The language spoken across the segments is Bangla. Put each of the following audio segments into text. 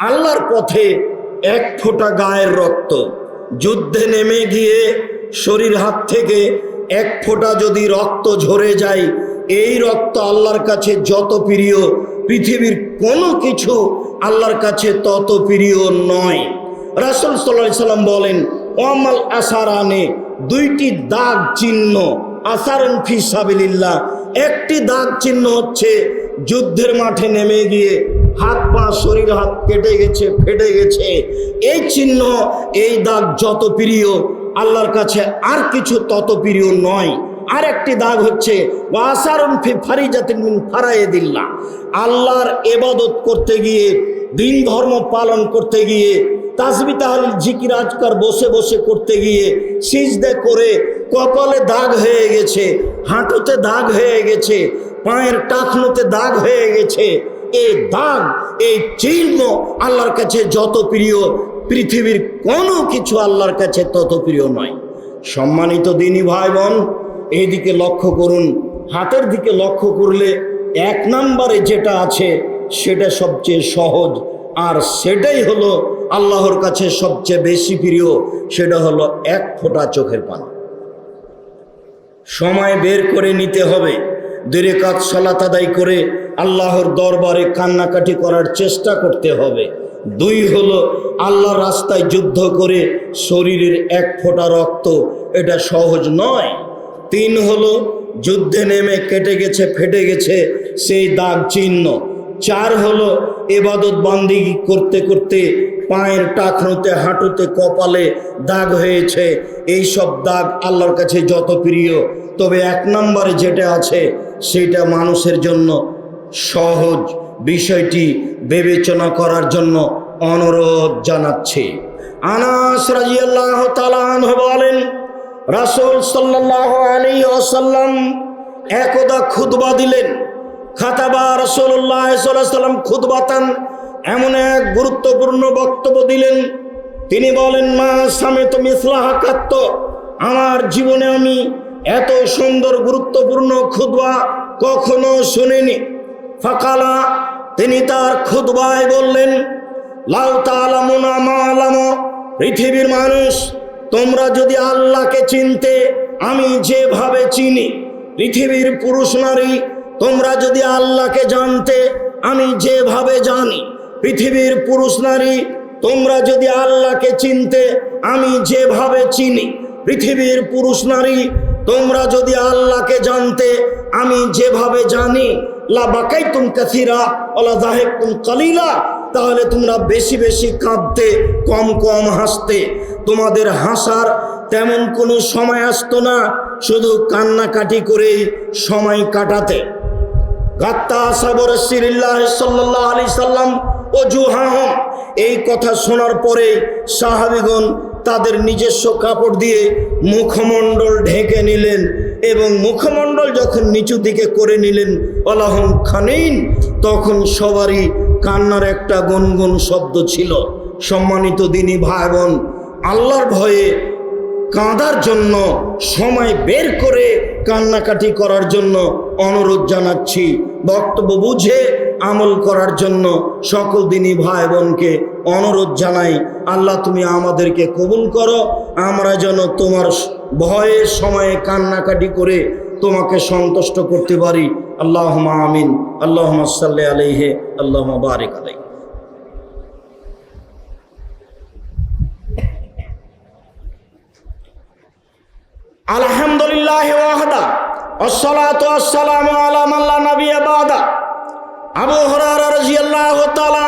আল্লাহর পথে এক ফোঁটা গায়ের রক্ত। যুদ্ধে নেমে গিয়ে শরীর হাত থেকে এক ফোঁটা যদি রক্ত ঝরে যায়, এই রক্ত আল্লাহর কাছে যত প্রিয়, পৃথিবীর কোনো কিছু আল্লাহর কাছে তত প্রিয় নয়। রাসুল সাল্লাহ সাল্লাম বলেন, ওয়ামাল আসারানে, দুইটি দাগ চিহ্ন, আসারন ফি সাবিলিল্লাহ। একটি দাগ চিহ্ন হচ্ছে যুদ্ধের মাঠে নেমে গিয়ে হাত পা, শরীর হাত কেটে গেছে, ফেটে গেছে। এই চিহ্ন, এই দাগ যত প্রিয়, আল্লাহর কাছে আর কিছু তত প্রিয় নয়। আর একটি দাগ হচ্ছে আল্লাহর এবাদত করতে গিয়ে, দিন ধর্ম পালন করতে গিয়ে, তাসবি তাহলিল জিকির আজকার বসে বসে করতে গিয়ে, সিজদে করে কপালে দাগ হয়ে গেছে, হাঁটুতে দাগ হয়ে গেছে, পায়ের টাকনুতে দাগ হয়ে গেছে এই দাগ এই চিহ্ন আল্লাহর কাছে যত প্রিয়, পৃথিবীর কোনো কিছু আল্লাহর কাছে তত প্রিয় নয়। সম্মানিত দিনী ভাই বোন এইদিকে লক্ষ্য করুন, হাতের দিকে লক্ষ্য করলে এক নম্বরে যেটা আছে সেটা সবচেয়ে সহজ, আর সেটাই হলো আল্লাহর কাছে সবচেয়ে বেশি প্রিয়, সেটা হলো এক ফোঁটা চোখের পানি। সময় বের করে নিতে হবে দূরে কাজ সালাত আদায় করে আল্লাহর দরবারে কান্নাকাটি করার চেষ্টা করতে হবে। দুই হলো আল্লাহর রাস্তায় যুদ্ধ করে শরীরের এক ফোঁটা রক্ত, এটা সহজ নয়। তিন হলো, যুদ্ধে নেমে কেটে গেছে, ফেটে গেছে, সেই দাগ চিহ্ন। চার হলো, এবাদত বান্দিগি করতে করতে পায়ের টাকনুতে, হাঁটুতে, কপালে দাগ হয়েছে এই সব দাগ আল্লাহর কাছে যত প্রিয়। তবে এক নম্বরে যেটা আছে, সেটা মানুষের জন্য সহজ বিষয়টি বিবেচনা করার জন্য অনুরোধ জানাচ্ছে। আনাস রাজিয়াল্লাহ তালান বলেন, রাসূল সাল্লাল্লাহু আলাইহি ওয়াসাল্লাম একদা খুতবা দিলেন। খাতাবা রাসূলুল্লাহ সাল্লাম খুতবাতান এমন এক গুরুত্বপূর্ণ বক্তব্য দিলেন। তিনি বলেন, মা সামেত মিসলাহা কাত্ত। আমার জীবনে আমি এত সুন্দর, গুরুত্বপূর্ণ খুতবা কখনো শুনিনি। ফাকালা, তিনি তার খুদবায় বললেন, লাউ তালামুনা মা আলামো, পৃথিবীর মানুষ, তোমরা যদি আল্লাহকে চিনতে, আমি যেভাবে চিনি, পৃথিবীর পুরুষ নারী, তোমরা যদি আল্লাহকে জানতে, আমি যেভাবে জানি, পৃথিবীর পুরুষ নারী, তোমরা যদি আল্লাহকে চিনতে, আমি যেভাবে চিনি, পৃথিবীর পুরুষ নারী, তোমরা যদি আল্লাহকে জানতে, আমি যেভাবে জানি লা বাকাই তুম কাসিরা ওলা জাহেক তুম কালিলা, তাহলে তোমরা বেশি বেশি কাঁদতে, কম কম হাসতে। তোমাদের হাসার তেমন কোনো সময় আসতো না, শুধু কান্নাকাটি করে সময় কাটাতে। গাত্তা সাবর সিরিল্লাহ সাল্লাহ আলি সাল্লাম ও এই কথা শোনার পরে সাহাবিগণ তাদের নিজস্ব কাপড় দিয়ে মুখমণ্ডল ঢেকে নিলেন এবং মুখমণ্ডল যখন নিচু দিকে করে নিলেন অলাহম খানিন, তখন সবারই কান্নার একটা গুনগুন শব্দ ছিল। সম্মানিত দিনী ভাই বোন আল্লাহর ভয়ে কাঁদার জন্য, সময় বের করে কান্নাকাটি করার জন্য অনুরোধ জানাচ্ছি। বক্তব্য বুঝে আমল করার জন্য সকল দিনী ভাই বোনকে অনুরোধ জানাই, আল্লাহ তুমি আমাদেরকে কবুল করো, আমরা যেন তোমার ভয়ের সময়ে কান্নাকাটি করে তোমাকে সন্তুষ্ট করতে পারি। আল্লাহ আমিন আল্লাহ সাল্লাহ আলহে আল্লাহ বারিক আলাই আলহামদুলিল্লাহ ওয়াহদা আসসালাতু আসসালামু আলা মান লা নাবিয়্যা বাদা। আবু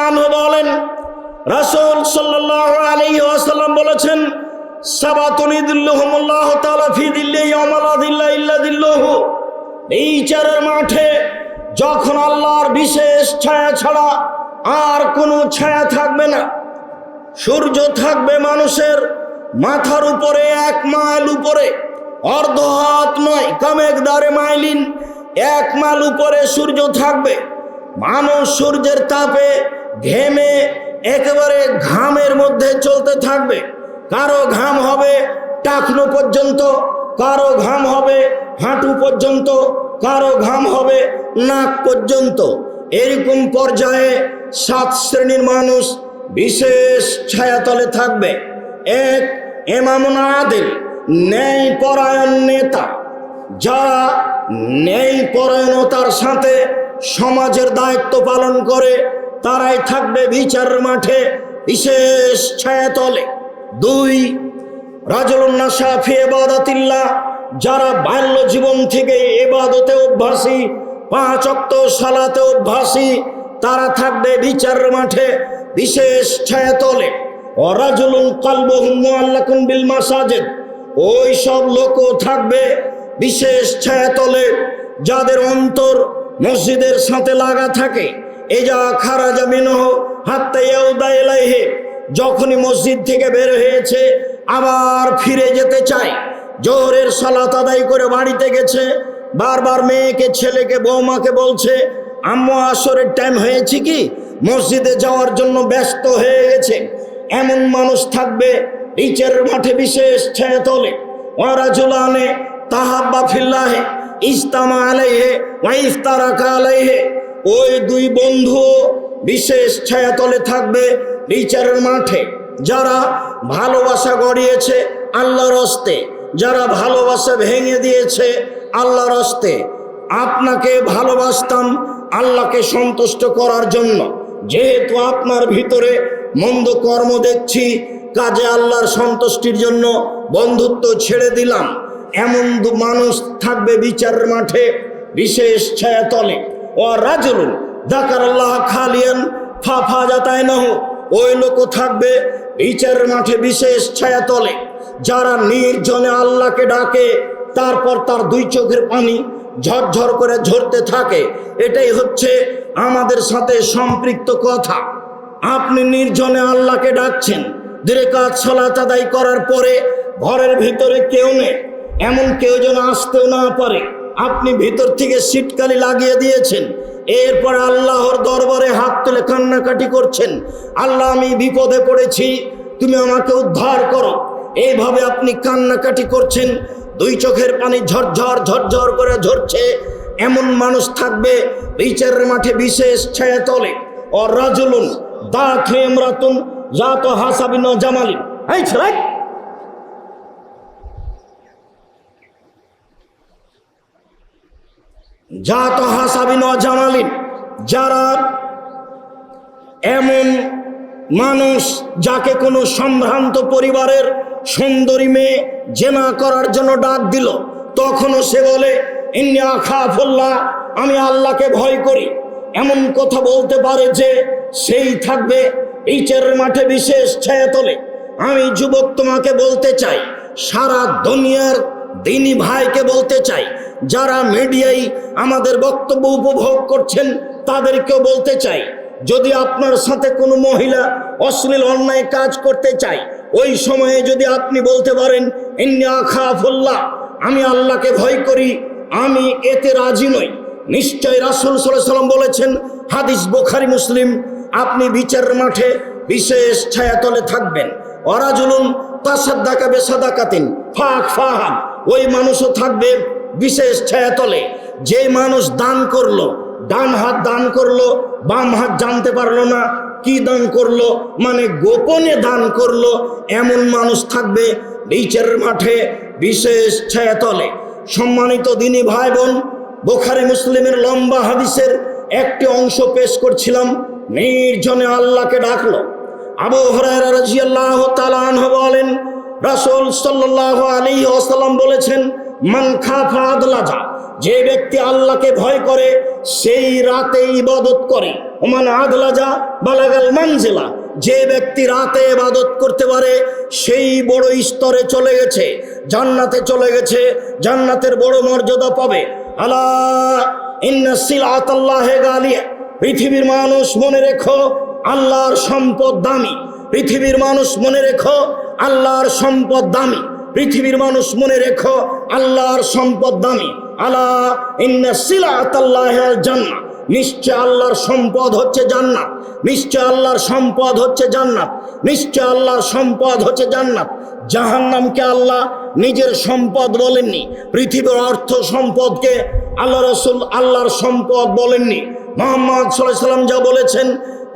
আনহু বলেন, রাসূল সাল্লাল্লাহু আলাইহি ওয়াসাল্লাম বলেছেন, সাবাতুন ইদিল্লুহুমুল্লাহু তাআলা ফি দিল্লি ইয়াওমা লা দিল্লা ইল্লা দিল্লুহু এই চারের মাঠে যখন আল্লাহর বিশেষ ছায়া ছাড়া আর কোনো ছায়া থাকবে না, সূর্য থাকবে মানুষের মাথার উপরে এক মাইল উপরে, অর্ধ হাত নয় কামেক মাইলিন, এক মাইল উপরে সূর্য থাকবে। মানুষ সূর্যের তাপে ঘেমে একেবারে ঘামের মধ্যে চলতে থাকবে। কারও ঘাম হবে টাকনো পর্যন্ত, কারও ঘাম হবে হাঁটু পর্যন্ত, কারও ঘাম হবে নাক পর্যন্ত। এরকম পর্যায়ে সাত শ্রেণির মানুষ বিশেষ ছায়াতলে থাকবে। এক এমামুন আদিল ন্যায় পরায়ণ নেতা। যারা ন্যায় পরায়ণতার সাথে সমাজের দায়িত্ব পালন করে, তারাই থাকবে বিচার মাঠে বিশেষ ছায়াতলে দুই রাজুল্নাশা ফি এবাদাতিল্লাহ, যারা বাল্য জীবন থেকে এবাদতে অভ্যাসী, পাঁচ অক্ত সালাতে অভ্যাসী, তারা থাকবে বিচার মাঠে বিশেষ ছায়াতলে অরাজুলুন কালবহুম বিল মাসাজিদ, ওই সব লোকও থাকবে বিশেষ ছায়াতলে যাদের অন্তর মসজিদের সাথে লাগা থাকে। এজা খারাজা মিনহ হাত্তা যখনই মসজিদ থেকে বের হয়েছে, আবার ফিরে যেতে চায়। জোহরের সালাত আদায় করে বাড়িতে গেছে। বারবার মেয়েকে, ছেলেকে বৌমাকে বলছে, আম্মু, আসরের টাইম হয়েছে কি? মসজিদে যাওয়ার জন্য ব্যস্ত হয়ে গেছে। এমন মানুষ থাকবে নিচের মাঠে বিশেষ ছায়া তোলে ওরা জুলানে তাহাব্বা ফিল্লাহে ইস্তামা আলাইহে ওই দুই বন্ধু বিশেষ ছায়াতলে থাকবে বিচারের মাঠে। যারা ভালোবাসা গড়িয়েছে আল্লাহর হস্তে, যারা ভালোবাসা ভেঙে দিয়েছে আল্লাহর হস্তে। আপনাকে ভালোবাসতাম আল্লাহকে সন্তুষ্ট করার জন্য। যেহেতু আপনার ভিতরে মন্দ কর্ম দেখছি, কাজে আল্লাহর সন্তুষ্টির জন্য বন্ধুত্ব ছেড়ে দিলাম। এমন মানুষ থাকবে বিচারের মাঠে। বিশেষ ছায়াতলে ও রাজুলুন দাকার আল্লাহ খালিয়ান ফাফা যাতায় নহ। ওই লোকও থাকবে বিচারের মাঠে বিশেষ ছায়াতলে যারা নির্জনে আল্লাহকে ডাকে, তারপর তার দুই চোখের পানি ঝরঝর করে ঝরতে থাকে। এটাই হচ্ছে আমাদের সাথে সম্পৃক্ত কথা। আপনি নির্জনে আল্লাহকে ডাকছেন দূরে কাজ সলাত আদায় করার পরে ঘরের ভিতরে কেউ নেই। এমন কেউ যেন আসতেও না পারে। আপনি ভিতর থেকে সিটকালি লাগিয়ে দিয়েছেন। এরপর আল্লাহর দরবারে হাত তুলে কান্নাকাটি করছেন। আল্লাহ, আমি বিপদে পড়েছি, তুমি আমাকে উদ্ধার করো। এইভাবে আপনি কান্নাকাটি করছেন। দুই চোখের পানি ঝরঝর ঝরঝর করে ঝরছে। এমন মানুষ থাকবে বিচারের মাঠে বিশেষ ছায়া তলে। ও রাজুলুন দা খেম রাতুন জাত হাসাবিন জামালিন। এই ছেলে! জাত হাসাবিন জামালিন যারা এমন মানুষ যাকে কোনো সম্ভ্রান্ত পরিবারের সুন্দরী মেয়ে জেনা করার জন্য ডাক দিল, তখনও সে বলে, ইন্নি আখাফুল্লাহ, আমি আল্লাহকে ভয় করি। এমন কথা বলতে পারে যে সেই থাকবে ইচের মাঠে বিশেষ ছায়া তোলে আমি যুবক তোমাকে বলতে চাই, সারা দুনিয়ার দিনী ভাইকে বলতে চাই যারা মিডিয়ায় আমাদের বক্তব্য উপভোগ করছেন, তাদেরকেও বলতে চাই, যদি আপনার সাথে কোনো মহিলা অশ্লীল অন্যায় কাজ করতে চায়, ওই সময়ে যদি আপনি বলতে পারেন, ইন্নি আখাফুল্লাহ আমি আল্লাহকে ভয় করি, আমি এতে রাজি নই। নিশ্চয় রাসুল সাল্লাম বলেছেন, হাদিস বোখারি, মুসলিম, আপনি বিচারের মাঠে বিশেষ ছায়াতলে থাকবেন। অরাজুলুন তাসাদ্দাকা বেসাদাকাতিন, ফাক ফাহাম ওই মানুষও থাকবে বিশেষ ছায়াতলে। যে মানুষ দান করল, ডান হাত দান করল, বাম হাত জানতে পারল না কি দান করল মানে গোপনে দান করল, এমন মানুষ থাকবে বিচারের মাঠে বিশেষ ছায়াতলে। সম্মানিত দিনী ভাই বোন বোখারি মুসলিমের লম্বা হাদিসের একটি অংশ পেশ করছিলাম, নির্জনে আল্লাহকে ডাকলো। আবু আনহু বলেন, রাসূল সাল্লাল্লাহু আলাইহি ওয়াসাল্লাম বলেছেন মান খাফা আদলাজা, যে ব্যক্তি আল্লাহকে ভয় করে, সেই রাতে ইবাদত করে। ওমান আদলাজা বালাগাল মানজেলা, যে ব্যক্তি রাতে ইবাদত করতে পারে, সেই বড় স্তরে চলে গেছে, জান্নাতে চলে গেছে, জান্নাতের বড় মর্যাদা পাবে। আলা ইন্না সিলাতাল্লাহি গালিয়া, পৃথিবীর মানুষ মনে রেখো, আল্লাহর সম্পদ দামি। পৃথিবীর মানুষ মনে রেখো, আল্লাহর সম্পদ দামি। পৃথিবীর মানুষ মনে রেখো, আল্লাহর সম্পদ দামি। আলা ইন্না সিলাতাল্লাহি জান্নাত। নিশ্চয় আল্লাহর সম্পদ হচ্ছে জান্নাত। নিশ্চয় আল্লাহর সম্পদ হচ্ছে জান্নাত। নিশ্চয় আল্লাহর সম্পদ হচ্ছে জান্নাত। জাহান্নামকে আল্লাহ নিজের সম্পদ বলেননি। পৃথিবীর অর্থ সম্পদকে আল্লাহ রসুল আল্লাহর সম্পদ বলেননি। মোহাম্মদ সাল্লাম যা বলেছেন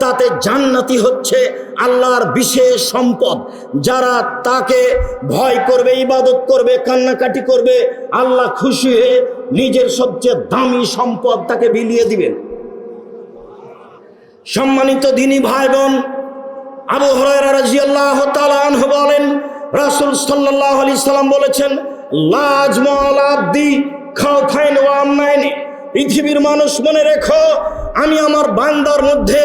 তাতে জান্নাতি হচ্ছে আল্লাহর বিশেষ সম্পদ। যারা তাকে ভয় করবে, ইবাদত করবে, কান্নাকাটি করবে, আল্লাহ খুশি হয়ে নিজের সবচেয়ে দামি সম্পদ তাকে বিলিয়ে দিবেন। সম্মানিত দিনী ভাই বোন আবু হরাইরা রাদিয়াল্লাহু তাআলা আনহু বলেন, রাসূল সাল্লাল্লাহু আলাইহি সাল্লাম বলেছেন লাজমাল আব্দি খাওফাইন ওয়া আমনাইনি। পৃথিবীর মানুষ মনে রেখো, আমি আমার বান্দার মধ্যে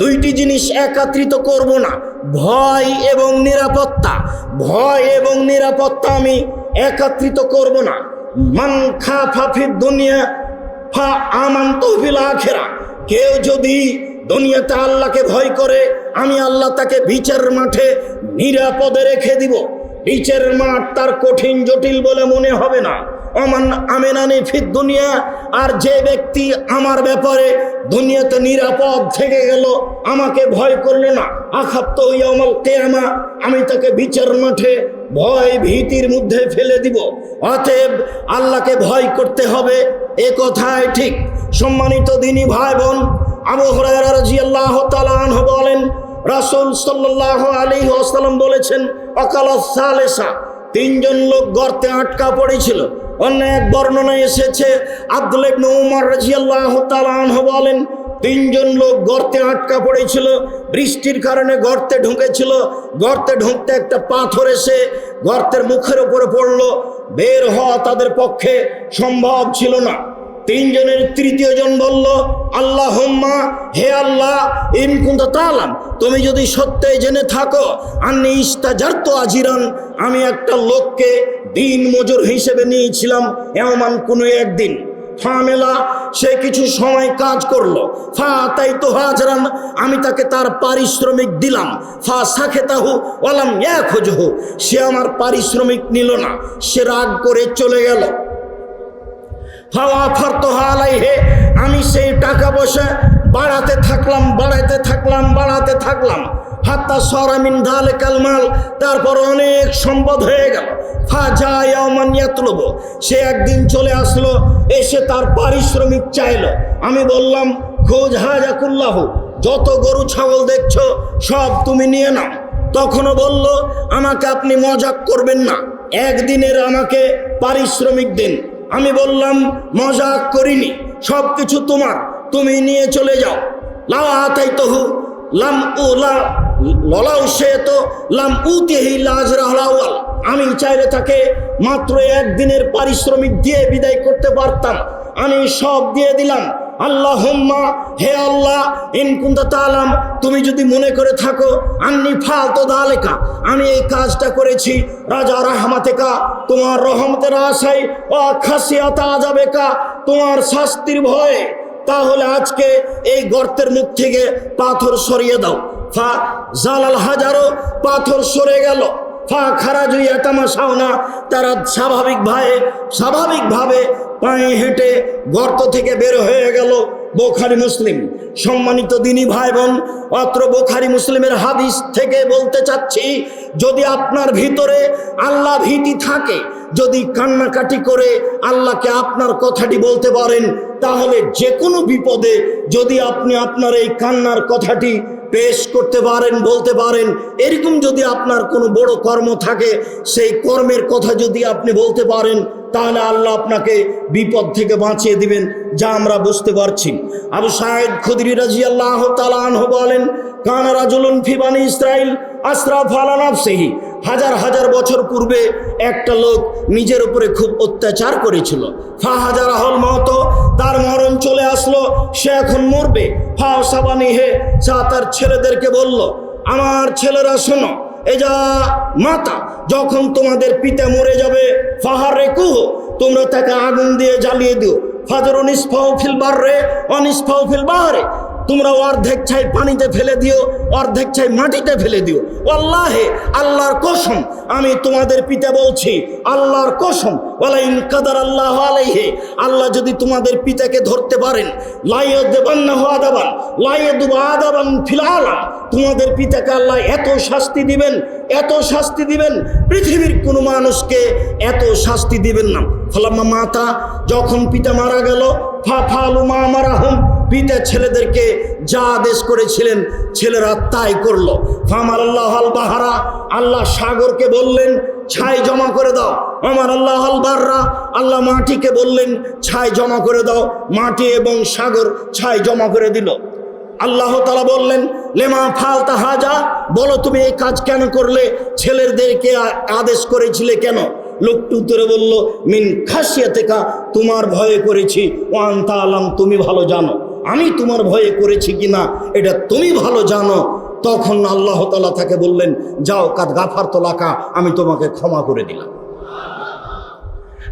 দুইটি জিনিস একত্রিত করব না। ভয় এবং নিরাপত্তা। ভয় এবং নিরাপত্তা আমি একত্রিত করব না। মান খা ফিদ দুনিয়া, ফা আমান তহবিল আখেরা। কেউ যদি দুনিয়াতে আল্লাহকে ভয় করে, আমি আল্লাহ তাকে বিচার মাঠে নিরাপদে রেখে দিব। বিচার মাঠ তার কঠিন, জটিল বলে মনে হবে না। অমান আমেনানি ফির দুনিয়া, আর যে ব্যক্তি আমার ব্যাপারে দুনিয়াতে নিরাপদ থেকে গেল, আমাকে ভয় করল না। আখাপ্ত ইয়ামাল কেয়ামা, আমি তাকে বিচার মাঠে ভয় ভীতির মধ্যে ফেলে দিব। অতএব আল্লাহকে ভয় করতে হবে, এ কথাই ঠিক। সম্মানিত দিনী ভাই বোন আবু হুরায়রা রাদিয়াল্লাহু তাআলা আনহু বলেন, রাসূল সাল্লাল্লাহু আলাইহি ওয়াসাল্লাম বলেছেন অকালাস সালেসা তিনজন লোক গর্তে আটকা পড়েছিল। অন্য এক বর্ণনায় এসেছে। আব্দুল ইবনে আনহু বলেন, তিনজন লোক গর্তে আটকা পড়েছিল। বৃষ্টির কারণে গর্তে ঢুকেছিল। গর্তে ঢুকতে একটা পাথর এসে গর্তের মুখের উপরে পড়ল। বের হওয়া তাদের পক্ষে সম্ভব ছিল না। তিনজনের তৃতীয় জন বলল আল্লাহ হোম্মা হে আল্লাহ ইনকুন্ত তালাম, তুমি যদি সত্যি জেনে থাকো, আন্নি ইস্তাজার্ত আজিরান, আমি একটা লোককে দিন মজুর হিসেবে নিয়েছিলাম এমন কোনো একদিন। ফামেলা, সে কিছু সময় কাজ করল। ফা তাই তো হাজরান, আমি তাকে তার পারিশ্রমিক দিলাম। ফা সাখে তাহু ওলাম এক হজহু সে আমার পারিশ্রমিক নিল না, সে রাগ করে চলে গেল। আমি সেই টাকা পয়সা বাড়াতে থাকলাম বাড়াতে থাকলাম বাড়াতে থাকলাম। হাত্তা সরামিন ধালে কালমাল তারপর অনেক সম্পদ হয়ে গেল। ফা যায় তুলব সে একদিন চলে আসলো, এসে তার পারিশ্রমিক চাইলো। আমি বললাম, খোঁজ হাজাকুল্লাহ, যত গরু, ছাগল দেখছ, সব তুমি নিয়ে নাও। তখনও বলল, আমাকে আপনি মজাক করবেন না। একদিনের আমাকে পারিশ্রমিক দিন। আমি বললাম, মজাক করিনি সব কিছু তোমার, তুমি নিয়ে চলে যাও। লাও আতাই তহু লাম ও লা ললাও সে তো লাম উতেহি লাজ রাহলাওয়াল আমি চাইলে তাকে মাত্র একদিনের পারিশ্রমিক দিয়ে বিদায় করতে পারতাম। আমি সব দিয়ে দিলাম। আল্লাহ হোম্মা হে আল্লাহ ইনকুন্দা তালাম তুমি যদি মনে করে থাকো, আন্নি ফালতো দালেকা, আমি এই কাজটা করেছি, রাজা রাহমাতেকা, তোমার রহমতের আশাই ও খাসিয়াতা যাবেকা তোমার শাস্তির ভয়ে, তাহলে আজকে এই গর্তের মুখ থেকে পাথর সরিয়ে দাও। ফা জালাল হাজারো পাথর সরে গেল। ফা খারাজ ইয়াতামা সাওনা তারা স্বাভাবিকভাবে স্বাভাবিকভাবে পায়ে হেঁটে গর্ত থেকে বের হয়ে গেল বোখারি মুসলিম। সম্মানিত দিনী ভাই বোন অত্র বোখারি মুসলিমের হাদিস থেকে বলতে চাচ্ছি, যদি আপনার ভিতরে আল্লাহ ভীতি থাকে, যদি কান্নাকাটি করে আল্লাহকে আপনার কথাটি বলতে পারেন, তাহলে যে কোনো বিপদে যদি আপনি আপনার এই কান্নার কথাটি পেশ করতে পারেন, বলতে পারেন, এরকম যদি আপনার কোনো বড় কর্ম থাকে, সেই কর্মের কথা যদি আপনি বলতে পারেন তাহলে আল্লাহ আপনাকে বিপদ থেকে বাঁচিয়ে দিবেন, যা আমরা বুঝতে পারছি। আবু সাহেদ খুদরি রাজি আল্লাহ তালাহ বলেন, কানা রাজুলুন ফিবানি ইসরাইল আশরাফ আলানাফসেহি হাজার হাজার বছর পূর্বে একটা লোক নিজের উপরে খুব অত্যাচার করেছিল। ফা হাজার আহল মত তার মরণ চলে আসলো, সে এখন মরবে। ফা সাবানি হে যা তার ছেলেদেরকে বলল, আমার ছেলেরা শোনো এ যা মাতা, যখন তোমাদের পিতা মরে যাবে, ফাহারে কুহ, তোমরা তাকে আগুন দিয়ে জ্বালিয়ে দিও। ফাজর অনিষ্ফাও ফিল রে অনিষ্ফাও ফিল বাহারে। তোমরা অর্ধেক ছাই পানিতে ফেলে দিও, অর্ধেক ছাই মাটিতে ফেলে দিও। আল্লাহে আল্লাহর কসম, আমি তোমাদের পিতা বলছি, আল্লাহর কসম, ওয়ালাইন কাদার আল্লাহ আলাইহে, আল্লাহ যদি তোমাদের পিতাকে ধরতে পারেন লাইয়ে দেবান না হওয়া লাইয়ে দুবা আদাবান ফিলালা তোমাদের পিতাকে আল্লাহ এত শাস্তি দিবেন, এত শাস্তি দিবেন, পৃথিবীর কোনো মানুষকে এত শাস্তি দিবেন না। ফলাম্মা মাতা, যখন পিতা মারা গেল ফা ফালু মা মারা হুম পিতা ছেলেদেরকে যা আদেশ করেছিলেন, ছেলেরা তাই করল। ফামার আল্লাহ আল বাহারা, আল্লাহ সাগরকে বললেন, ছাই জমা করে দাও। আমার আল্লাহ আল বাররা, আল্লাহ মাটিকে বললেন, ছাই জমা করে দাও। মাটি এবং সাগর ছাই জমা করে দিল। আল্লাহ তালা বললেন, লেমা ফালতা হাজা, বলো তুমি এই কাজ কেন করলে? ছেলেদেরকে আদেশ করেছিলে কেন? লোকটি উত্তরে বলল, মিন খাসিয়া তোমার ভয়ে করেছি। ওয়ান আলাম তুমি ভালো জানো। আমি তোমার ভয়ে করেছি কিনা, এটা তুমি ভালো জানো। তখন আল্লাহ তালা তাকে বললেন, যাও কাদ গাফার তোলাকা, আমি তোমাকে ক্ষমা করে দিলাম।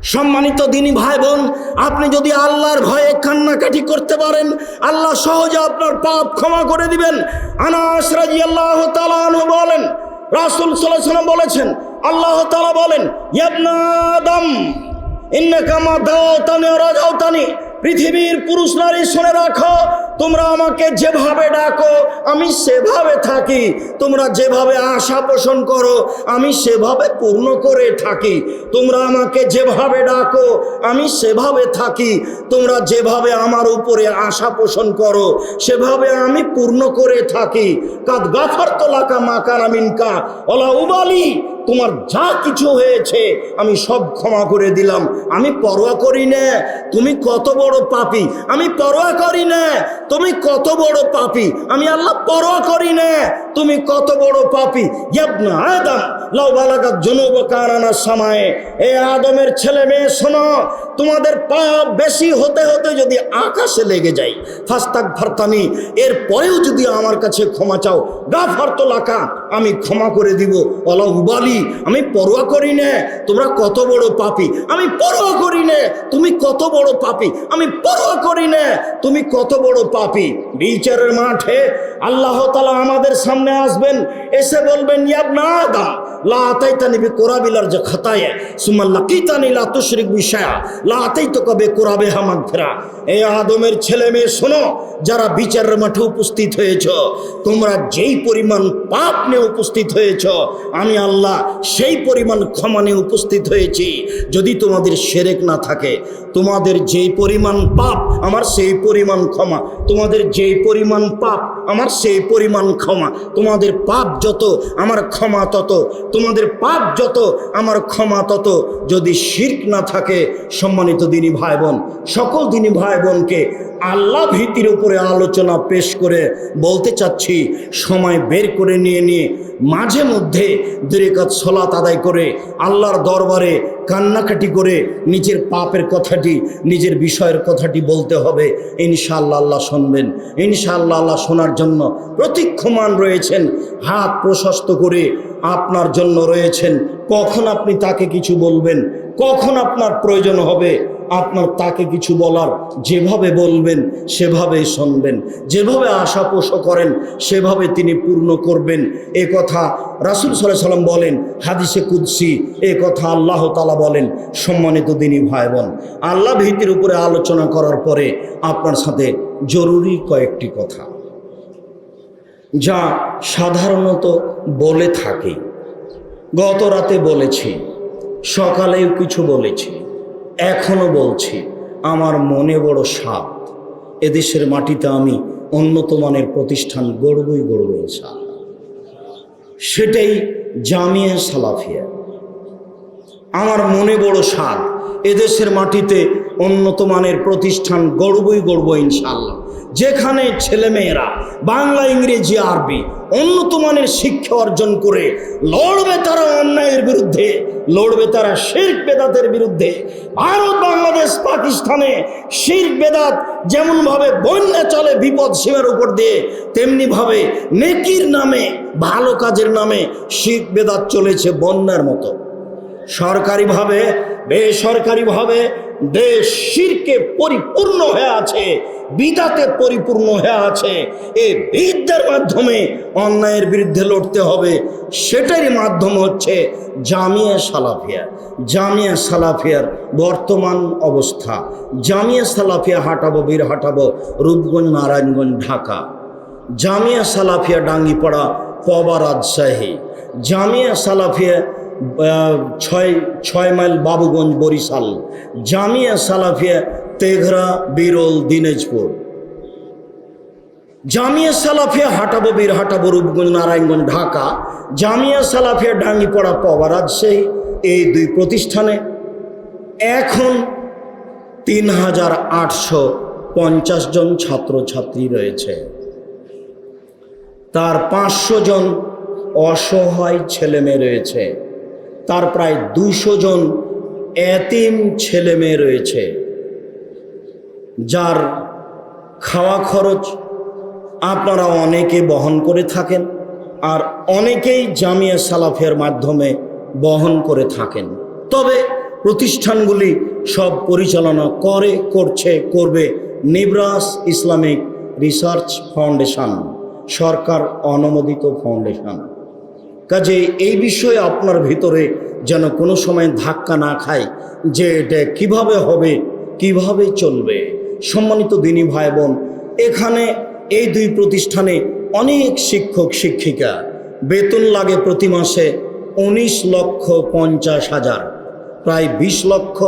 সম্মানিত দিনী ভাই বোন আপনি যদি আল্লাহর ভয়ে কান্নাকাটি করতে পারেন, আল্লাহ সহজে আপনার পাপ ক্ষমা করে দিবেন। আনাস রাজি আল্লাহ তালু বলেন, রাসুল সাল্লাম বলেছেন, আল্লাহ তালা বলেন, ইয়াবনা আদম, ইন্নাকা মা দাওতানি ওয়া রাজাওতানি পৃথিবীর পুরুষ নারী শুনে রাখো তোমরা আমাকে যেভাবে ডাকো, আমি সেভাবে থাকি। তোমরা যেভাবে আশা পোষণ করো, আমি সেভাবে পূর্ণ করে থাকি। তোমরা আমাকে যেভাবে ডাকো, আমি সেভাবে থাকি। তোমরা যেভাবে আমার উপরে আশা পোষণ করো, সেভাবে আমি পূর্ণ করে থাকি। কাদ গাফার তোলাকা মাকান আমিনকা ওলা উবালি, তোমার যা কিছু হয়েছে, আমি সব ক্ষমা করে দিলাম। আমি পরোয়া করি না, তুমি কত বড় পাপি, আমি পরোয়া করি না তুমি কত বড় পাপি? আমি আল্লাহ পরোয়া করি না। তুমি কত বড় পাপি? এ আদমের ছেলে মেয়ে, শোনো, তোমাদের পাপ বেশি হতে হতে যদি আকাশে লেগে যায় ফাস্তাক ফারতানি এরপরেও যদি আমার কাছে ক্ষমা চাও গা ফারতো লাকা আমি ক্ষমা করে দিব। অলা উবালি আমি পরোয়া করি না, তোমরা কত বড় পাপি। আমি পরোয়া করি না, তুমি কত বড় পাপি। আমি পরোয়া করি না, তুমি কত বড় পাপি। বিচারের মাঠে আল্লাহ তালা আমাদের সামনে আসবেন, এসে বলবেন ইয়াবনা আদম, লা আতাইতানি বি কোরাবিলার যে খাতায়ে, সুম্মা লাকিতানি লা তুশরিক বিশায়া লা আতাইতুকা বি কোরাবিহা মাগফিরা। এই আদমের ছেলে মেয়ে শোনো, যারা বিচারের মাঠে উপস্থিত হয়েছ, তোমরা যেই পরিমাণ পাপ উপস্থিত হয়েছ। আমি আল্লাহ সেই পরিমাণ ক্ষমা নিয়ে উপস্থিত হয়েছি। যদি তোমাদের সেরেক না থাকে, তোমাদের যেই পরিমাণ পাপ, আমার সেই পরিমাণ ক্ষমা। তোমাদের যেই পরিমাণ পাপ, আমার সেই পরিমাণ ক্ষমা। তোমাদের পাপ যত, আমার ক্ষমা তত। তোমাদের পাপ যত, আমার ক্ষমা তত। যদি শির্ক না থাকে, সম্মানিত দিনী ভাই বোন সকল দিনী ভাই বোনকে আল্লাহ ভীতির উপরে আলোচনা পেশ করে বলতে চাচ্ছি, সময় বের করে নিয়ে নিয়ে মাঝে মধ্যে দুরেকাত সলাত আদায় করে, আল্লাহর দরবারে কান্নাকাটি করে নিজের পাপের কথাটি, নিজের বিষয়ের কথাটি বলতে হবে। ইনশাআল্লাহ আল্লাহ শুনবেন। ইনশাআল্লাহ আল্লাহ শোনার জন্য প্রতীক্ষমান রয়েছেন, হাত প্রশস্ত করে আপনার জন্য রয়েছেন। কখন আপনি তাকে কিছু বলবেন? কখন আপনার প্রয়োজন হবে? আপনার তাকে কিছু বলার যেভাবে বলবেন, সেভাবেই শুনবেন। যেভাবে আশা পোষ করেন, সেভাবে তিনি পূর্ণ করবেন। এ কথা রাসুল সাল্লাহ সাল্লাম বলেন, হাদিসে কুদ্সি, এ কথা আল্লাহ তালা বলেন, সম্মানিত দিনী ভাই বোন আল্লাহ ভীতির উপরে আলোচনা করার পরে আপনার সাথে জরুরি কয়েকটি কথা। যা সাধারণত বলে থাকি। গত রাতে বলেছি, সকালেও কিছু বলেছি। এখনও বলছি, আমার মনে বড় সাপ। এদেশের মাটিতে আমি উন্নত মানের প্রতিষ্ঠান গড়বই গড়ব ইনশাআল্লাহ। সেটাই জামিয়া সালাফিয়া। আমার মনে বড় স্বাদ এদেশের মাটিতে উন্নত মানের প্রতিষ্ঠান গড়বই গড়ব ইনশাল্লাহ যেখানে ছেলেমেয়েরা বাংলা, ইংরেজি, আরবি উন্নত মানের শিক্ষা অর্জন করে লড়বে তারা অন্যায়ের বিরুদ্ধে, লড়বে তারা শির্ক বেদাতের বিরুদ্ধে। ভারত, বাংলাদেশ, পাকিস্তানে শির্ক বেদাত যেমনভাবে বন্যা চলে বিপদ সীমার উপর দিয়ে, তেমনিভাবে নেকির নামে, ভালো কাজের নামে শির্ক বেদাত চলেছে বন্যার মতো। সরকারিভাবে, বেসরকারিভাবে দেশ শিরকে পরিপূর্ণ হয়ে আছে, বিদাতে পরিপূর্ণ হয়ে আছে। এই বিদ্যার মাধ্যমে অন্যায়ের বিরুদ্ধে লড়তে হবে, সেটারই মাধ্যম হচ্ছে জামিয়া সালাফিয়া। জামিয়া সালাফিয়ার বর্তমান অবস্থা। জামিয়া সালাফিয়া হাঁটাবো, বীর হাঁটাবো, রূপগঞ্জ, নারায়ণগঞ্জ, ঢাকা। জামিয়া সালাফিয়া ডাঙ্গিপাড়া, পবা রাজশাহী। জামিয়া সালাফিয়া ছয় ছয় মাইল বাবুগঞ্জ বরিশাল, জামিয়া সালাফিয়া তেঘরা, বিরল, দিনাজপুর। জামিয়া সালাফিয়া হাটাবো, বীর হাটাবো, রূপগঞ্জ, নারায়ণগঞ্জ, ঢাকা। জামিয়া সালাফিয়া ডাঙ্গিপাড়া পাওয়া রাজশাহী এই দুই প্রতিষ্ঠানে এখন তিন হাজার আটশো পঞ্চাশ জন ছাত্রছাত্রী রয়েছে। তার পাঁচশো জন অসহায় ছেলে মেয়ে রয়েছে। তার প্রায় দুশো জন এতিম ছেলে মেয়ে রয়েছে, যার খাওয়া খরচ আপনারা অনেকে বহন করে থাকেন আর অনেকেই জামিয়া সালাফের মাধ্যমে বহন করে থাকেন। তবে প্রতিষ্ঠানগুলি সব পরিচালনা করে, করছে, করবে নিবরাস ইসলামিক রিসার্চ ফাউন্ডেশন, সরকার অনুমোদিত ফাউন্ডেশন। কাজে এই বিষয়ে আপনার ভিতরে যেন কোনো সময় ধাক্কা না খায় যে এটা কীভাবে হবে, কীভাবে চলবে। সম্মানিত দিনী ভাই বোন এখানে এই দুই প্রতিষ্ঠানে অনেক শিক্ষক, শিক্ষিকা, বেতন লাগে প্রতি মাসে উনিশ লক্ষ পঞ্চাশ হাজার, প্রায় বিশ লক্ষ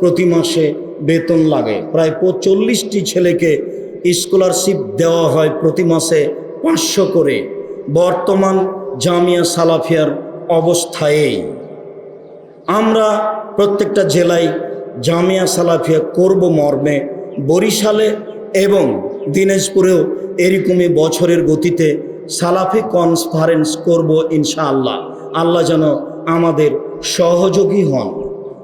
প্রতি মাসে বেতন লাগে। প্রায় চল্লিশটি ছেলেকে স্কলারশিপ দেওয়া হয় প্রতি মাসে পাঁচশো করে। বর্তমান জামিয়া সালাফিয়ার অবস্থায়। আমরা প্রত্যেকটা জেলায় জামিয়া সালাফিয়া করব মর্মে, বরিশালে এবং দিনাজপুরেও এরকমই বছরের গতিতে সালাফি কনফারেন্স করব ইনশাআল্লাহ। আল্লাহ যেন আমাদের সহযোগী হন।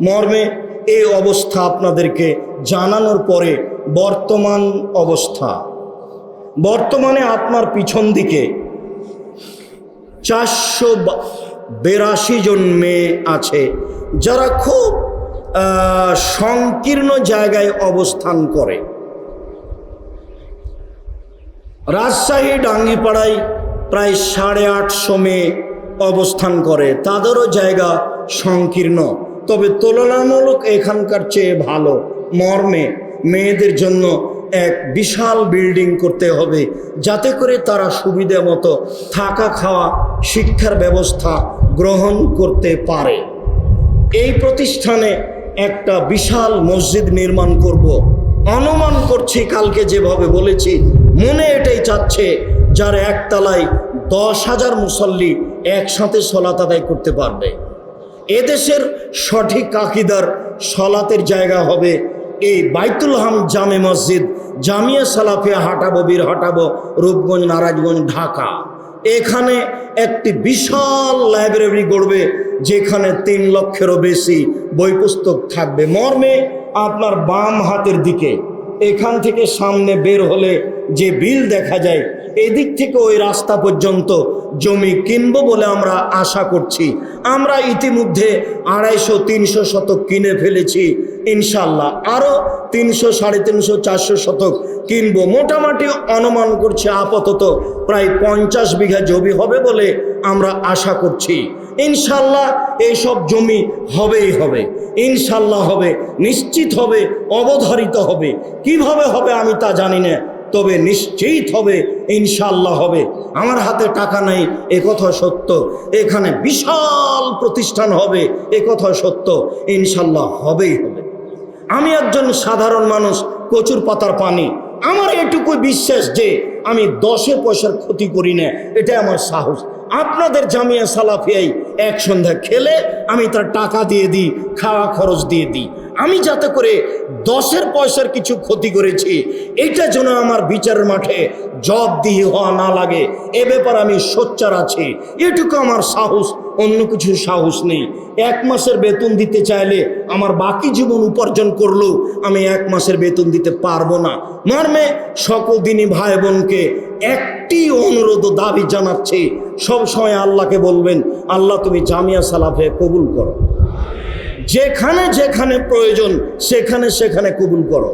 মর্মে এই অবস্থা আপনাদেরকে জানানোর পরে বর্তমান অবস্থা। বর্তমানে আপনার পিছন দিকে চারশো বেরাশি জন মেয়ে আছে যারা খুব সংকীর্ণ জায়গায় অবস্থান করে। রাজশাহী, ডাঙ্গিপাড়ায় প্রায় সাড়ে আটশো মেয়ে অবস্থান করে। তাদেরও জায়গা সংকীর্ণ। তবে তুলনামূলক এখানকার চেয়ে ভালো মর্মে মেয়েদের জন্য এক বিশাল বিল্ডিং করতে হবে যাতে করে তারা সুবিধা মতো থাকা খাওয়া, শিক্ষার ব্যবস্থা গ্রহণ করতে পারে এই প্রতিষ্ঠানে একটা বিশাল মসজিদ নির্মাণ করব। অনুমান করছি কালকে যেভাবে বলেছি, মনে এটাই চাচ্ছে যার একতলায় দশ হাজার মুসল্লি একসাথে সলাত আদায় করতে পারবে এদেশের সঠিক আকিদার সলাতের জায়গা হবে এই বাইতুল হাম জামে মসজিদ জামিয়া সালাফিয়া হাঁটাবো, বীর হাঁটাবো, রূপগঞ্জ, নারায়ণগঞ্জ, ঢাকা। এখানে একটি বিশাল লাইব্রেরি গড়বে, যেখানে তিন লক্ষেরও বেশি বই পুস্তক থাকবে। মর্মে আপনার বাম হাতের দিকে, এখান থেকে সামনে বের হলে যে বিল দেখা যায়, এদিক থেকে ওই রাস্তা পর্যন্ত জমি কিনবো বলে আমরা আশা করছি। আমরা ইতিমধ্যে আড়াইশো, তিনশো শতক কিনে ফেলেছি। ইনশাল্লাহ আরও তিনশো, সাড়ে তিনশো, চারশো শতক কিনবো। মোটামুটি অনুমান করছে আপাতত প্রায় পঞ্চাশ বিঘা জমি হবে বলে আমরা আশা করছি। ইনশাল্লাহ এইসব জমি হবেই হবে। ইনশাল্লাহ হবে, নিশ্চিত হবে, অবধারিত হবে। কীভাবে হবে আমি তা জানি না, তবে নিশ্চিত হবে ইনশাল্লাহ হবে। আমার হাতে টাকা নেই, এ কথা সত্য। এখানে বিশাল প্রতিষ্ঠান হবে, এ কথা সত্য। ইনশাল্লাহ হবেই হবে। আমি একজন সাধারণ মানুষ, কচুর পাতার পানি। আমার এটুকু বিশ্বাস যে আমি দশে পয়সার ক্ষতি করি না এটা আমার সাহস। আপনাদের জামিয়া সালাফিয়াই এক সন্ধ্যা খেলে আমি তার টাকা দিয়ে দিই, খাওয়া খরচ দিয়ে দিই। আমি যাতে করে দশের পয়সার কিছু ক্ষতি করেছি, এটা যেন আমার বিচারের মাঠে জব দিয়ে হওয়া না লাগে, এ ব্যাপারে আমি সোচ্চার আছি। এটুকু আমার সাহস, অন্য কিছু সাহস নেই। এক মাসের বেতন দিতে চাইলে আমার বাকি জীবন উপার্জন করলেও আমি এক মাসের বেতন দিতে পারব না। মর্মে সকল দিনই ভাই বোনকে একটি অনুরোধ দাবি জানাচ্ছি, সবসময় আল্লাহকে বলবেন, আল্লাহ তুমি জামিয়া সালাফে কবুল করো। যেখানে যেখানে প্রয়োজন, সেখানে সেখানে কবুল করো।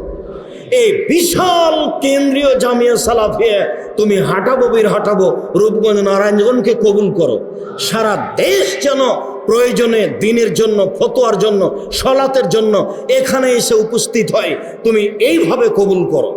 এই বিশাল কেন্দ্রীয় জামিয়া সালাফিয়া তুমি হাঁটাবো, বীর হাঁটাবো, রূপগঞ্জ নারায়ণগঞ্জকে কবুল করো। সারা দেশ যেন প্রয়োজনে দিনের জন্য, ফতোয়ার জন্য, সলাতের জন্য এখানে এসে উপস্থিত হয়, তুমি এইভাবে কবুল করো।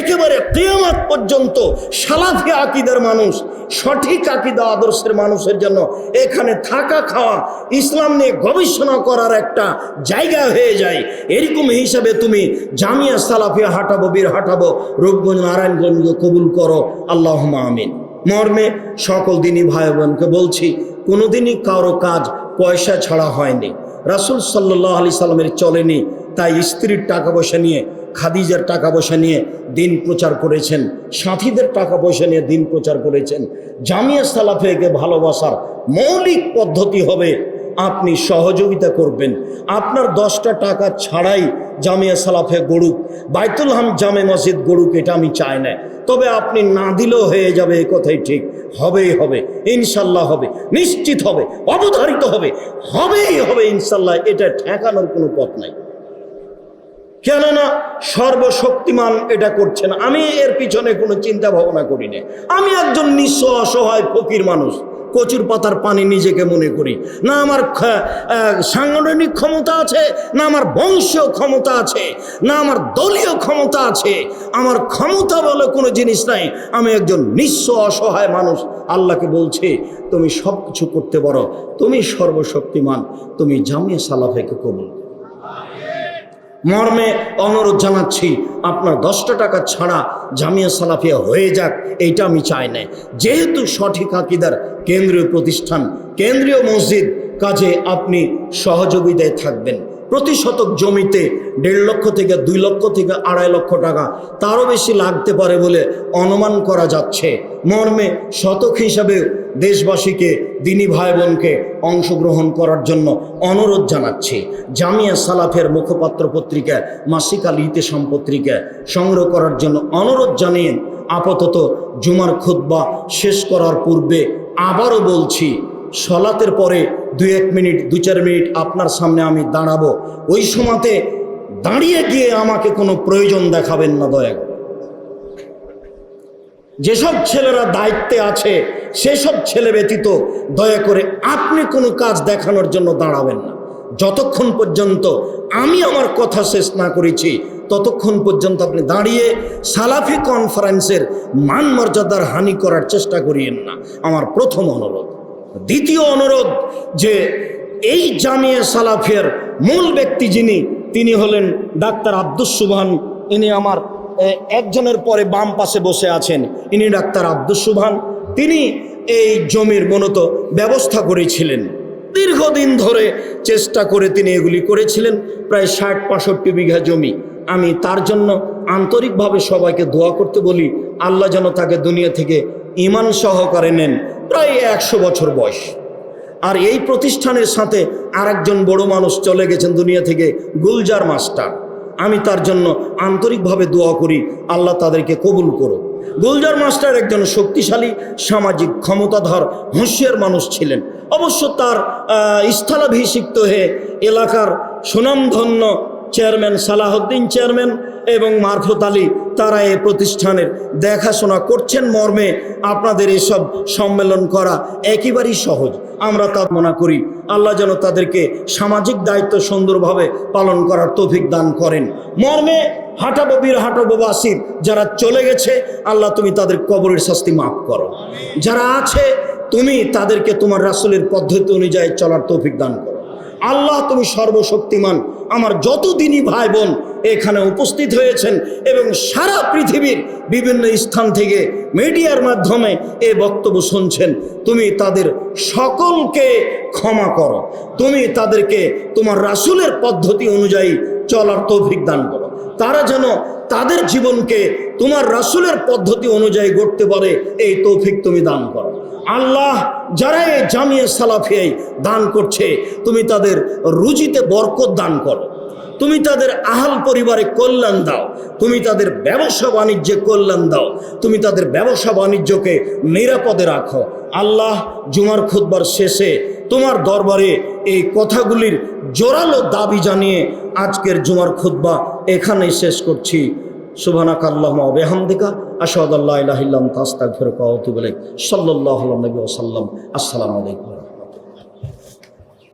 একেবারে কেয়ামত পর্যন্ত সালাফি আকিদার মানুষ, সঠিক আকিদা আদর্শের মানুষের জন্য এখানে থাকা খাওয়া, ইসলাম নিয়ে গবেষণা করার একটা জায়গা হয়ে যায়। এরকম হিসাবে তুমি জামিয়া সালাফিয়া হাঁটাবো, বীর হাঁটাবো, রূপগঞ্জ, নারায়ণগঞ্জ কবুল করো। আল্লাহ আমিন। মর্মে সকল দিনই ভাই বোনকে বলছি, কোনোদিনই কারও কাজ পয়সা ছাড়া হয়নি। রাসুল সাল্লাহ আলি সাল্লামের চলেনি, তাই স্ত্রীর টাকা পয়সা নিয়ে খাদিজার টাকা পয়সা নিয়ে দিন প্রচার করেছেন, সাথীদের টাকা পয়সা নিয়ে দিন প্রচার করেছেন। জামিয়া সালাফেকে ভালোবাসার মৌলিক পদ্ধতি হবে, আপনি সহযোগিতা করবেন। আপনার দশটা টাকা ছাড়াই জামিয়া সালাফে গড়ুক। বাইতুল হাম জামে মসজিদ গড়ুক, এটা আমি চাই না। তবে আপনি না দিলেও হয়ে যাবে, এ কথাই ঠিক। হবেই হবে, ইনশাল্লাহ হবে, নিশ্চিত হবে, অবধারিত হবে, হবেই হবে, ইনশাল্লাহ। এটা ঠেকানোর কোনো পথ নাই। কেননা সর্বশক্তিমান এটা করছে না। আমি এর পিছনে কোনো চিন্তা ভাবনা করি না আমি একজন নিঃস্ব অসহায় ফকির মানুষ, কচুর পাতার পানি নিজেকে মনে করি। না আমার সাংগঠনিক ক্ষমতা আছে, না আমার বংশীয় ক্ষমতা আছে, না আমার দলীয় ক্ষমতা আছে। আমার ক্ষমতা বলে কোনো জিনিস নাই। আমি একজন নিঃস্ব অসহায় মানুষ। আল্লাহকে বলছে, তুমি সব কিছু করতে পারো। তুমি সর্বশক্তিমান। তুমি জামিয়া সালাফেকে কবুল। মর্মে অনুরোধ জানাচ্ছি, আপনার দশটা টাকা ছাড়া জামিয়া সালাফিয়া হয়ে যাক, এইটা আমি চাই না যেহেতু সঠিক আকিদার কেন্দ্রীয় প্রতিষ্ঠান, কেন্দ্রীয় মসজিদ, কাজে আপনি সহযোগিতায় থাকবেন। প্রতি শতক জমিতে দেড় লক্ষ থেকে দুই লক্ষ থেকে আড়াই লক্ষ টাকা তারও বেশি লাগতে পারে বলে অনুমান করা যাচ্ছে। মর্মে শতক হিসাবে দেশবাসীকে, দিনী ভাই বোনকে অংশগ্রহণ করার জন্য অনুরোধ জানাচ্ছি। জামিয়া সালাফের মুখপাত্র পত্রিকা, মাসিক আল ইতেসাম পত্রিকা সংগ্রহ করার জন্য অনুরোধ জানিয়ে আপাতত জুমার খুতবা শেষ করার পূর্বে আবারও বলছি সলাতের পরে দু এক মিনিট, দু চার মিনিট আপনার সামনে আমি দাঁড়াবো। ওই সময়তে দাঁড়িয়ে গিয়ে আমাকে কোনো প্রয়োজন দেখাবেন না দয়া। যেসব ছেলেরা দায়িত্বে আছে, সেসব ছেলে ব্যতীত দয়া করে আপনি কোনো কাজ দেখানোর জন্য দাঁড়াবেন না। যতক্ষণ পর্যন্ত আমি আমার কথা শেষ না করেছি, ততক্ষণ পর্যন্ত আপনি দাঁড়িয়ে সালাফি কনফারেন্সের মান মর্যাদার হানি করার চেষ্টা করিয়েন না। আমার প্রথম অনুরোধ। দ্বিতীয় অনুরোধ যে এই জামিয়া সালাফের মূল ব্যক্তি যিনি, তিনি হলেন ডাক্তার আব্দুস সুবহান। ইনি আমার একজনের পরে বাম পাশে বসে আছেন। ইনি ডাক্তার আব্দুস সুবহান। তিনি এই জমির মূলত ব্যবস্থা করেছিলেন। দীর্ঘদিন ধরে চেষ্টা করে তিনি এগুলি করেছিলেন। প্রায় ষাট পঁয়ষট্টি বিঘা জমি। আমি তার জন্য আন্তরিকভাবে সবাইকে দোয়া করতে বলি, আল্লাহ যেন তাকে দুনিয়া থেকে ইমান সহকারে নেন। প্রায় একশো বছর বয়স। আর এই প্রতিষ্ঠানের সাথে আরেকজন বড় মানুষ চলে গেছেন দুনিয়া থেকে, গুলজার মাস্টার। আমি তার জন্য আন্তরিকভাবে দোয়া করি, আল্লাহ তাদেরকে কবুল করো গুলজার মাস্টার একজন শক্তিশালী, সামাজিক ক্ষমতাধর, হুঁশিয়ার মানুষ ছিলেন। অবশ্য তার স্থলাভিষিক্ত হয়ে এলাকার সুনামধন্য চেয়ারম্যান সালাহউদ্দিন চেয়ারম্যান এবং মারফত আলী, তারা এই প্রতিষ্ঠানের দেখাশোনা করছেন মর্মে। আপনাদের এসব সম্মেলন করা একেবারেই সহজ। আমরা তা মনে করি, আল্লাহ যেন তাদেরকে সামাজিক দায়িত্ব সুন্দরভাবে পালন করার তৌফিক দান করেন। মর্মে হাঁটাবো, বীর হাঁটাবো বাসির যারা চলে গেছে, আল্লাহ তুমি তাদের কবরের শাস্তি মাফ করো। যারা আছে, তুমি তাদেরকে তোমার রাসুলের পদ্ধতি অনুযায়ী চলার তৌফিক দান করো। আল্লাহ তুমি সর্বশক্তিমান। আমার যতদিনই ভাই বোন এখানে উপস্থিত হয়েছেন এবং সারা পৃথিবীর বিভিন্ন স্থান থেকে মিডিয়ার মাধ্যমে এ বক্তব্য শুনছেন, তুমি তাদের সকলকে ক্ষমা করো। তুমি তাদেরকে তোমার রাসুলের পদ্ধতি অনুযায়ী চলার তৌফিক দান করো। তারা যেন তাদের জীবনকে তোমার রাসুলের পদ্ধতি অনুযায়ী গড়তে পারে, এই তৌফিক তুমি দান করো। আল্লাহ যারা এই জামিয়া সালাফিয়াই দান করছে, তুমি তাদের রুজিতে বরকত দান করো। তুমি তাদের আহাল পরিবারে কল্যাণ দাও। তুমি তাদের ব্যবসা বাণিজ্যে কল্যাণ দাও। তুমি তাদের ব্যবসা বাণিজ্যকে নিরাপদে রাখো। আল্লাহ জুমার খুদ্বার শেষে তোমার দরবারে এই কথাগুলির জোরালো দাবি জানিয়ে আজকের জুমার খুদ্বা এখানেই শেষ করছি। সাল্লাল্লাহু আলাইহি ওয়া সাল্লাম। আসসালামু আলাইকুম।